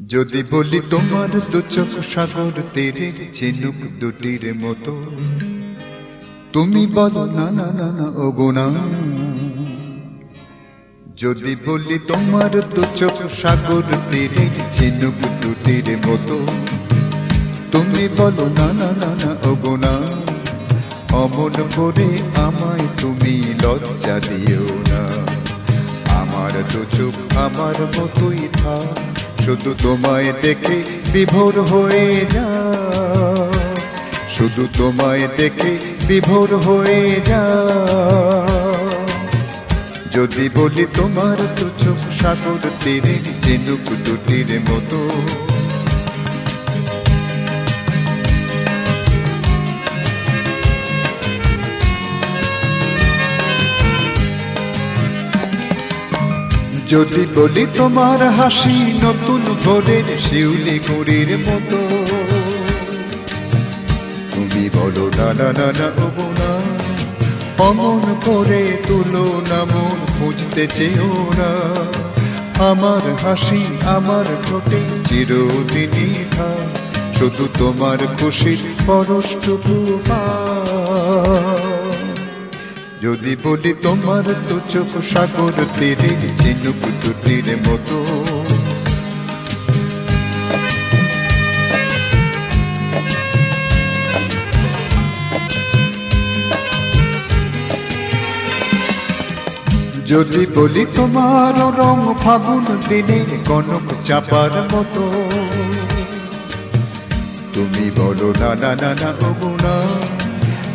যদি বলি তোমার দু চোখ সাগর তীরের ঝিনুক দুটির মতো, তুমি বলো না না না না ও গুণা যদি বলি তোমার দু চোখ সাগর তীরের ঝিনুক দুটির মতো, তুমি বলো না না না না ও গুণা অমন করে আমায় তুমি লজ্জা দিও না। আমার চুপ আমার মতোই থাক, শুধু তোমায় দেখে বিভোর হয়ে যা। শুধু তোমায় দেখে বিভোর হয়ে যা। যদি বলি তোমার তো চোখ সাগর তীরে চিনুক দুটির মতো যদি বলি তোমার হাসি নতুন ভোরের শিউলি গুড়ির মতো, তুমি বলো না না না না না অমন করে তুলো না মন খুঁজতে চেও না। আমার হাসি আমার ঠোঁটে চিরদিনই থাক শুধু তোমার খুশির পরশটুকু পা যদি বলি তোমার তো চোখ সাগর তীরে ঝিনুক দুটির মতো। যদি বলি তোমার রং ফাগুন দিনে কনক চাপার মতো। তুমি বলো না না না না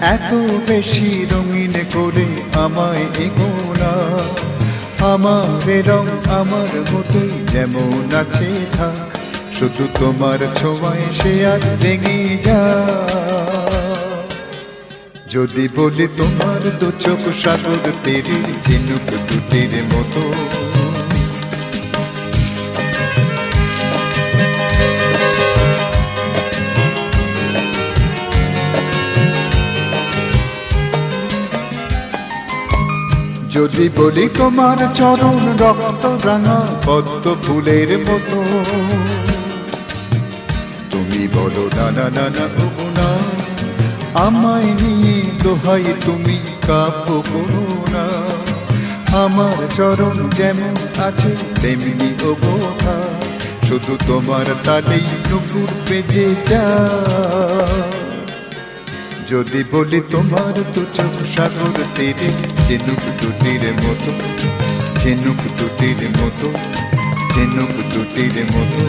এত বেশি রঙিন করে আমায় এগোনা আমার রং আমার মতোই যেমন আছে থাক, শুধু তোমার ছোঁয়ায় সে আজ ভেঙে যা। যদি বলি তোমার দু চোখ সাগর তীরের ঝিনুক দুটির মতো যদি বলি তোমার চরণ রক্ত রাঙা পদ্ম ফুলের মতো। তুমি বলো, না না না না না আমায় নিয়ে দোহাই তুমি করো না আমার চরণ যেমন আছে, তেমনি গোথা শুধু তোমার তালেই নুপুর বেজে যা যদি বলি তোমার তো চোখ সাগর তীরে, ঝিনুক দুটির মতো, ঝিনুক দুটির মতো, ঝিনুক দুটির মতো।